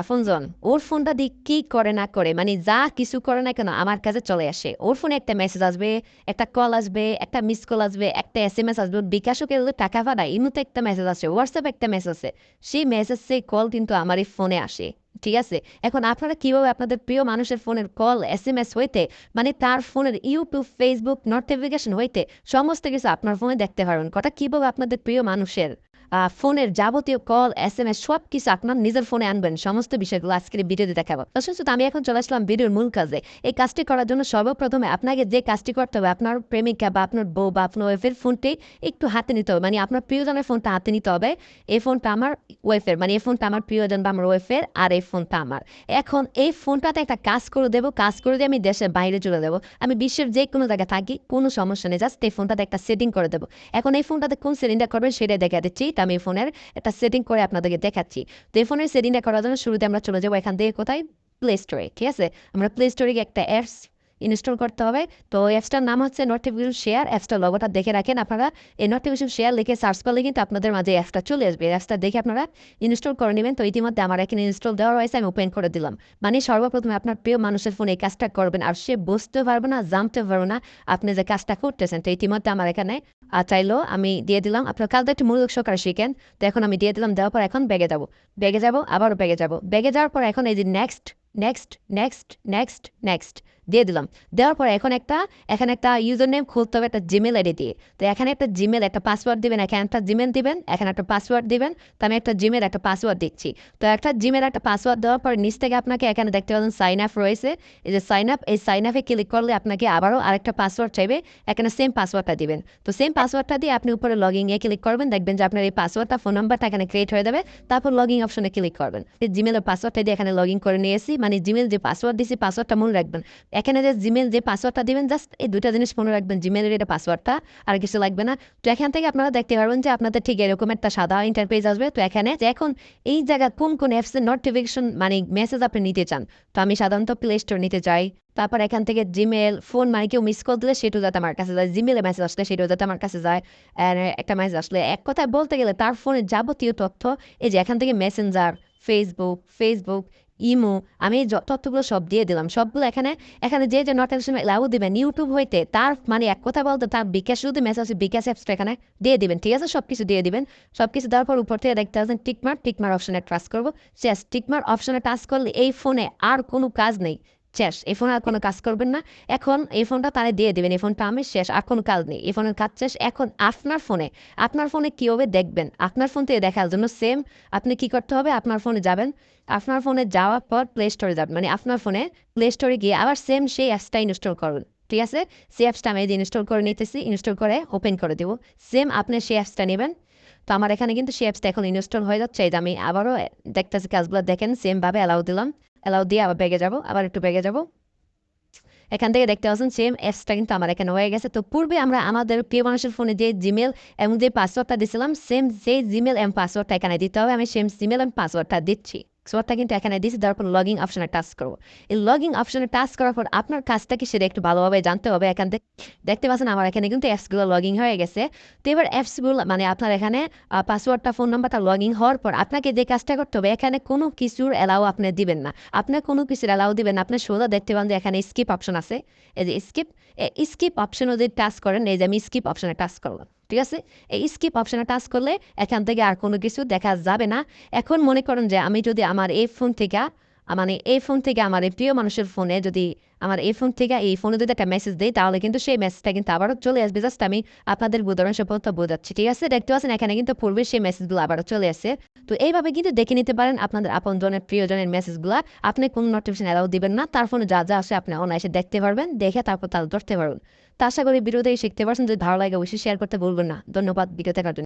আফনজন ওর ফোনটা দিয়ে কি করে না করে মানে যা কিছু করে না কেন আমার কাছে চলে আসে। ওর ফোনে একটা মেসেজ আসবে, একটা কল আসবে, একটা মিস কল আসবে, একটা এস এম এস আসবে বিকাশও কেউ টাকা পাঠায় ইমুতে একটা মেসেজ আসে হোয়াটসঅ্যাপ একটা মেসেজ আছে সেই মেসেজ সেই কল কিন্তু আমার এই ফোনে আসে, ঠিক আছে? এখন আপনারা কীভাবে আপনাদের প্রিয় মানুষের ফোনের কল এস এম এস হইতে মানে তার ফোনের ইউটিউব ফেসবুক নোটিফিকেশন হইতে, সমস্ত কিছু আপনার ফোনে দেখতে পারবেন। কটা কীভাবে আপনাদের প্রিয় মানুষের ফোনের যাবতীয় কল এস এম এস সব কিছু আপনার নিজের ফোনে আনবেন। সমস্ত বিষয়গুলো আজকের ভিডিওতে দেখাবো। দর্শক আমি এখন চলে আসলাম ভিডিওর মূল কাজে। এই কাজটি করার জন্য সর্বপ্রথমে আপনাকে যে কাজটি করতে হবে, আপনার প্রেমিকা বা আপনার বউ বা আপনার ওয়াইফের ফোনটি একটু হাতে নিতে হবে। মানে আপনার প্রিয়জনের ফোনটা হাতে নিতে হবে। এই ফোনটা আমার ওয়েফের মানে এই ফোনটা আমার প্রিয়জন বা আমার ওয়েফের আর এই ফোনটা আমার। এখন এই ফোনটাতে একটা কাজ করে দেবো। কাজ করে দিয়ে আমি দেশের বাইরে চলে দেবো আমি বিশ্বের যে কোনো জায়গায় থাকি, কোনো সমস্যা নেই। জাস্ট এই ফোনটাতে একটা সেটিং করে দেবো। এখন এই ফোনটাতে কোন সেটিংটা করবেন, সেটাই দেখা দিচ্ছি তা আমি ফোনের একটা সেটিং করে আপনাদেরকে দেখাচ্ছি। তো এই ফোনের সেটিংটা করার জন্য শুরুতে আমরা চলে যাব এখান থেকে কোথায়? প্লে স্টোরে ঠিক আছে? আমরা প্লে স্টোরে একটা অ্যাপস ইনস্টল করতে হবে। তো অ্যাপসটার নাম হচ্ছে নোটিফিকেশন শেয়ার অ্যাপসটার লগোটা দেখে রাখেন আপনারা। এই নোটিফিকেশন শেয়ার লিখে সার্চ করলে কিন্তু আপনাদের মাঝে অ্যাপসটা চলে আসবে। অ্যাপসটা দেখে আপনারা ইনস্টল করে নেবেন। তো ইতিমধ্যে আমার এখানে ইনস্টল দেওয়া রয়েছে, আমি ওপেন করে দিলাম। মানে সর্বপ্রথমে আপনার প্রিয় মানুষের ফোনে এই কাজটা করবেন আর সে বুঝতে পারবে না, জানতে পারবে না আপনি যে কাজটা করতেছেন। তো ইতিমধ্যে আমার এখানে চাইলো আমি দিয়ে দিলাম। আপনার কালটা একটু মূলক সহকারে শিখেন। তো এখন আমি দিয়ে দিলাম, দেওয়ার পর এখন ব্যাগে যাব। ব্যাগে যাব, আবারও ব্যাগে যাব। ব্যাগে যাওয়ার পর এখন এই যে next next next next next দিয়ে দিলাম। দেওয়ার পর এখন একটা, এখানে একটা ইউজার নেম খুলতে হবে, একটা জিমেল আইডি দিয়ে। তো এখানে একটা জিমেল একটা পাসওয়ার্ড দিবেন, এখানে একটা জিমেল দিবেন, এখানে একটা পাসওয়ার্ড দিবেন, তো আমি একটা জিমেল একটা পাসওয়ার্ড দিচ্ছি। তো একটা জিমেল একটা পাসওয়ার্ড দেওয়ার পর নিচ থেকে আপনাকে এখানে দেখতে পাবেন সাইন আপ রয়েছে। এই যে সাইন আপ এই সাইন আপে ক্লিক করলে আপনাকে আবারও আরেকটা পাসওয়ার্ড চাইবে, এখানে সেম পাসওয়ার্ডটা দিবেন। তো সেম পাসওয়ার্ডটা দিয়ে আপনি উপরে লগ ইন এ ক্লিক করবেন, দেখবেন যে আপনার এই পাসওয়ার্ডটা ফোন নাম্বারটা এখানে ক্রিয়েট হয়ে যাবে। তারপর লগ ইন অপশনে ক্লিক করবেন। জিমেলের পাসওয়ার্ডটা দিয়ে এখানে লগ ইন করে নিয়েছি মানে জিমেল যে পাসওয়ার্ড দিয়েছি পাসওয়ার্ডটা মনে রাখবেন। এখানে যে জিমেল যে পাসওয়ার্ডটা দিবেন জাস্ট এই দুটা জিনিস মনে রাখবেন জিমেলের এটা পাসওয়ার্ডটা আর কিছু লাগবে না। তো এখান থেকে আপনারা দেখতে পারবেন যে আপনাদের ঠিক এরকম একটা সাদা ইন্টারপেজ আসবে। তো এখানে যে এখন এই জায়গা কোন কোন অ্যাপসের নোটিফিকেশন মানে মেসেজ আপনি নিতে চান, তো আমি সাধারণত প্লে স্টোর নিতে চাই। তারপর এখান থেকে জিমেল ফোন মানে কেউ মিস কল দিলে সেটাও যাতে আমার কাছে যায়। জিমেলে মেসেজ আসলে সেটাও যাতে আমার কাছে যায়। একটা মেসেজ আসলে এক কথায় বলতে গেলে তার ফোনের যাবতীয় তথ্য, এই যে এখান থেকে মেসেঞ্জার ফেসবুক ফেসবুক ইমো, আমি তথ্যগুলো সব দিয়ে দিলাম। সবগুলো এখানে এখানে যে যে নোটিফিকেশন লাউ দিবেন ইউটিউব হইতে তার মানে এক কথা বলতে তার বিকাশ, শুধু মেসেজ আছে বিকাশ অ্যাপসটা এখানে দিয়ে দিবেন, ঠিক আছে? সব কিছু দিয়ে দিবেন। সব কিছু দেওয়ার পর উপর থেকে দেখতে আসেন টিকমার টিকমার অপশনে টাচ করব। শেষ টিকমার অপশনে টাচ করলে এই ফোনে আর কোনো কাজ নেই। শেষ। এই ফোন আর কোনো কাজ করবেন না। এখন এই ফোনটা তারা দিয়ে দেবেন। এই ফোনটা আমি শেষ, আর কোনো কাজ নেই। এই ফোনের কাজ শেষ। এখন আপনার ফোনে আপনার ফোনে কীভাবে দেখবেন? আপনার ফোন থেকে দেখার জন্য সেম আপনি কি করতে হবে? আপনার ফোনে যাবেন। আপনার ফোনে যাওয়ার পর প্লে স্টোরে যাবেন। মানে আপনার ফোনে প্লে স্টোরে গিয়ে আবার সেম সেই অ্যাপসটা ইনস্টল করুন। ঠিক আছে? সেই অ্যাপসটা আমি ইনস্টল করে নিতেছি ইনস্টল করে ওপেন করে দেবো। সেম আপনি সেই অ্যাপসটা নেবেন। তো আমার এখানে কিন্তু সেই অ্যাপসটা এখন ইনস্টল হয়ে যাচ্ছে। এই যে আমি আবারও দেখতেছি, কাজগুলো দেখেন সেমভাবে অ্যালাউ দিলাম। অ্যালাউ দিয়ে আবার ব্যাগে যাব আবার একটু ব্যাগে যাব এখান থেকে দেখতে পাচ্ছেন সেম অ্যাপসটা কিন্তু আমার এখানে হয়ে গেছে। তো পূর্বে আমরা আমাদের প্রিয় মানুষের ফোনে যে জিমেল এবং যে পাসওয়ার্ডটা দিয়েছিলাম সেম সেই জিমেল এবং পাসওয়ার্ডটা এখানে দিতে হবে। আমি সেম জিমেল এবং পাসওয়ার্ডটা দিচ্ছি। পাসওয়ার্ডটা কিন্তু এখানে দিচ্ছি তারপর লগ অপশনে টাচ করব এই লগ অপশনে টাচ করার পর আপনার কাজটা কি সেটা একটু ভালোভাবে জানতে হবে। এখান থেকে দেখতে পাচ্ছেন আমার এখানে কিন্তু অ্যাপসগুলো লগ হয়ে গেছে। তো এবার অ্যাপসগুলো মানে আপনার এখানে পাসওয়ার্ডটা ফোন নাম্বারটা লগ হওয়ার পর আপনাকে যে কাজটা করতে হবে, এখানে কোনো কিছুর অ্যালাউ আপনি দিবেন না। আপনার কোনো কিছুর অ্যালাউ দিবেন না। আপনি সোজা দেখতে পান যে এখানে স্কিপ অপশন আছে। এই যে স্কিপ স্কিপ অপশনও যদি টাচ করেন, এই যে আমি স্কিপ অপশনে টাচ করলাম। ঠিক আছে? এই স্কিপ অপশানে টাচ করলে এখান থেকে আর কোনো কিছু দেখা যাবে না। এখন মনে করেন যে আমি যদি আমার এই ফোন থেকে মানে এই ফোন থেকে আমার এই প্রিয় মানুষের ফোনে যদি আমার এই ফোন থেকে এই ফোনে যদি একটা মেসেজ দিই তাহলে কিন্তু সেই মেসেজটা কিন্তু আবারও চলে আসবে। জাস্ট আমি আপনাদের উদাহরণ সম্পর্ক বোঝাচ্ছি, ঠিক আছে? দেখতে পাচ্ছেন, এখানে কিন্তু পূর্বে সেই মেসেজগুলো আবারও চলে আসে। তো এইভাবে কিন্তু দেখে নিতে পারেন আপনাদের আপন আপনজনের প্রিয়জনের মেসেজগুলো আপনি কোনো নোটিফিকেশন অ্যালাউ দিবেন না, তার ফোনে যা যা আসে আপনি অনায়াসে দেখতে পারবেন, দেখে তারপর তাহলে ধরতে পারবেন। তা আশা করি ভিডিওতেই শিখতে পারছেন। যদি ভালো লাগে, অবশ্যই শেয়ার করতে বলবেন না। ধন্যবাদ ভিডিও দেখার জন্য।